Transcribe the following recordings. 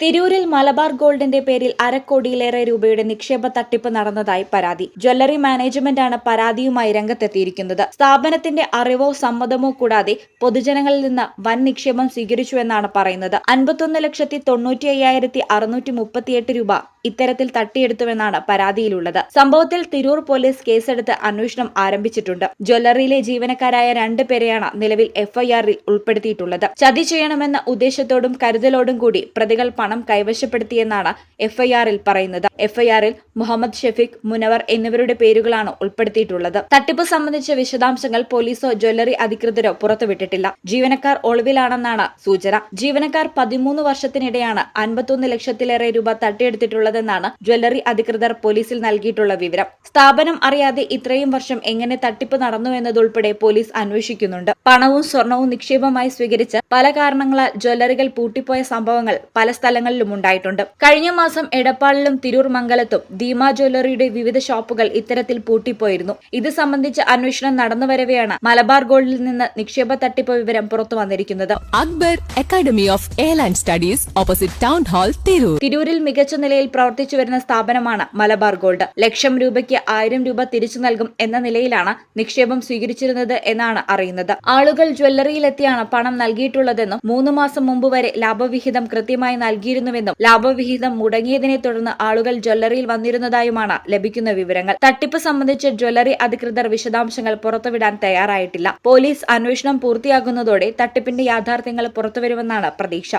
തിരൂരിൽ മലബാർ ഗോൾഡിന്റെ പേരിൽ അരക്കോടിയിലേറെ രൂപയുടെ നിക്ഷേപ തട്ടിപ്പ് നടന്നതായി പരാതി. ജ്വല്ലറി മാനേജ്മെന്റാണ് പരാതിയുമായി രംഗത്തെത്തിയിരിക്കുന്നത്. സ്ഥാപനത്തിന്റെ അറിവോ സമ്മതമോ കൂടാതെ പൊതുജനങ്ങളിൽ നിന്ന് വൻ നിക്ഷേപം സ്വീകരിച്ചുവെന്നാണ് പറയുന്നത്. അൻപത്തൊന്ന് ലക്ഷത്തി തൊണ്ണൂറ്റി അയ്യായിരത്തി അറുന്നൂറ്റി മുപ്പത്തിയെട്ട് രൂപ ഇത്തരത്തിൽ തട്ടിയെടുത്തുവെന്നാണ് പരാതിയിലുള്ളത്. സംഭവത്തിൽ തിരൂർ പോലീസ് കേസെടുത്ത് അന്വേഷണം ആരംഭിച്ചിട്ടുണ്ട്. ജ്വല്ലറിയിലെ ജീവനക്കാരായ രണ്ടുപേരെയാണ് നിലവിൽ എഫ്ഐആറിൽ ഉൾപ്പെടുത്തിയിട്ടുള്ളത്. ചതി ചെയ്യണമെന്ന ഉദ്ദേശത്തോടും കരുതലോടും കൂടി പ്രതികൾ പണം കൈവശപ്പെടുത്തിയെന്നാണ് എഫ്ഐആറിൽ പറയുന്നത്. എഫ്ഐആറിൽ മുഹമ്മദ് ഷെഫീഖ് മുനവർ എന്നിവരുടെ പേരുകളാണ് ഉൾപ്പെടുത്തിയിട്ടുള്ളത്. തട്ടിപ്പ് സംബന്ധിച്ച വിശദാംശങ്ങൾ പോലീസോ ജ്വല്ലറി അധികൃതരോ പുറത്തുവിട്ടിട്ടില്ല. ജീവനക്കാർ ഒളിവിലാണെന്നാണ് സൂചന. ജീവനക്കാർ പതിമൂന്ന് വർഷത്തിനിടെയാണ് അൻപത്തൊന്ന് ലക്ഷത്തിലേറെ രൂപ തട്ടിയെടുത്തിട്ടുള്ളതെന്നാണ് ജ്വല്ലറി അധികൃതർ പോലീസിൽ നൽകിയിട്ടുള്ള വിവരം. സ്ഥാപനം അറിയാതെ ഇത്രയും വർഷം എങ്ങനെ തട്ടിപ്പ് നടന്നു എന്നതുൾപ്പെടെ പോലീസ് അന്വേഷിക്കുന്നുണ്ട്. പണവും സ്വർണവും നിക്ഷേപമായി സ്വീകരിച്ച് പല കാരണങ്ങളാൽ ജ്വല്ലറികൾ പൂട്ടിപ്പോയ സംഭവങ്ങൾ പല സ്ഥലങ്ങളിലും ഉണ്ടായിട്ടുണ്ട്. കഴിഞ്ഞ മാസം എടപ്പാളിലും തിരൂർ മംഗലത്തും ദീമ ജ്വല്ലറിയുടെ വിവിധ ഷോപ്പുകൾ ഇത്തരത്തിൽ പൂട്ടിപ്പോയിരുന്നു. ഇത് സംബന്ധിച്ച് അന്വേഷണം നടന്നുവരവെയാണ് മലബാർ ഗോൾഡിൽ നിന്ന് നിക്ഷേപ തട്ടിപ്പ് വിവരം പുറത്തു വന്നിരിക്കുന്നത്. Akbar academy of airline studies opposite town hall Tirur. തിരൂരിൽ മികച്ച നിലയിൽ പ്രവർത്തിച്ചു വരുന്ന സ്ഥാപനമാണ് മലബാർ ഗോൾഡ്. ലക്ഷം രൂപയ്ക്ക് ആയിരം രൂപ തിരിച്ചു നൽകും എന്ന നിലയിലാണ് നിക്ഷേപം സ്വീകരിച്ചിരുന്നത് എന്നാണ് അറിയുന്നത്. ആളുകൾ ജ്വല്ലറിയിലെത്തിയാണ് പണം നൽകിയിട്ടുള്ളതെന്നും മൂന്ന് മാസം മുമ്പ് വരെ ലാഭവിഹിതം കൃത്യമായി നൽകിയിരുന്നുവെന്നും ലാഭവിഹിതം മുടങ്ങിയതിനെ തുടർന്ന് ആളുകൾ ജ്വല്ലറിയിൽ വന്നിരുന്നതായുമാണ് ലഭിക്കുന്ന വിവരങ്ങൾ. തട്ടിപ്പ് സംബന്ധിച്ച് ജ്വല്ലറി അധികൃതർ വിശദാംശങ്ങൾ പുറത്തുവിടാൻ തയ്യാറായിട്ടില്ല. പോലീസ് അന്വേഷണം പൂർത്തിയാകുന്നതോടെ തട്ടിപ്പിന്റെ യാഥാർത്ഥ്യങ്ങൾ പുറത്തുവരുമെന്നാണ് പ്രതീക്ഷ.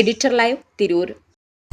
Editor live Tirur.